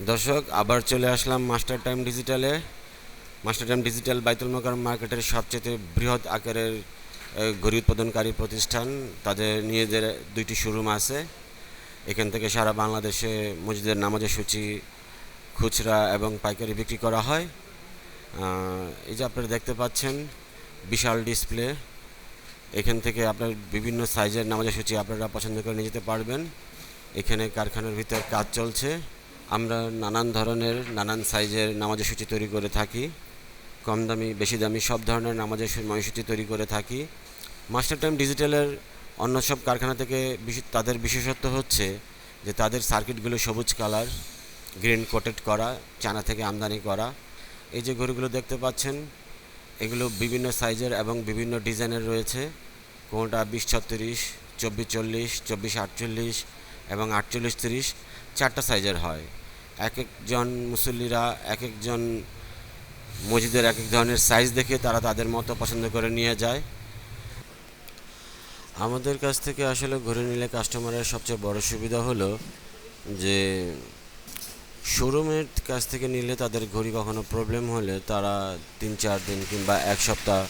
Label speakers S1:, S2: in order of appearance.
S1: দর্শক, আবার চলে আসলাম master time ডিজিটালে। Master time digital Baitul Mukarram মার্কেটের সবচেয়ে বৃহৎ আকারের ঘড়ি উৎপাদনকারী প্রতিষ্ঠান। তাদের নিজেদের দুইটি শোরুম আছে। এখান থেকে সারা বাংলাদেশে মসজিদের নামাজের সূচি, খুচরা এবং পাইকারি বিক্রি করা হয়। এই যে আপনারা দেখতে পাচ্ছেন, বিশাল ডিসপ্লে। এখান থেকে আপনার বিভিন্ন সাইজের নামাজের সূচি আপনারা পছন্দ করে নিয়ে যেতে পারবেন। এখানে কারখানার ভিতর কাজ চলছে। আমরা নানান ধরনের, নানান সাইজের নামাজের সূচি তৈরি করে থাকি। কম দামি বেশি দামি সব ধরনের নামাজের সময়সূচি তৈরি করে থাকি। মাস্টার টাইম ডিজিটালের অন্য সব কারখানা থেকে তাদের বিশেষত্ব হচ্ছে যে তাদের সার্কিটগুলো সবুজ কালার, গ্রিন কোটেড করা, চায়না থেকে আমদানি করা। এই যে ঘড়িগুলো দেখতে পাচ্ছেন, এগুলো বিভিন্ন সাইজের এবং বিভিন্ন ডিজাইনের রয়েছে। কোনোটা বিশ ছত্রিশ, চব্বিশ চল্লিশ, চব্বিশ আটচল্লিশ এবং আটচল্লিশ তিরিশ, চারটা সাইজের হয়। এক একজন মুসল্লিরা এক একজন মসজিদের এক এক ধরনের সাইজ দেখে তারা তাদের মতো পছন্দ করে নিয়ে যায়। আমাদের কাছ থেকে আসলে ঘুরে নিলে কাস্টমারের সবচেয়ে বড় সুবিধা হলো যে শোরুমের কাছ থেকে নিলে তাদের ঘড়ি কখনো প্রবলেম হলে তারা তিন চার দিন কিংবা এক সপ্তাহ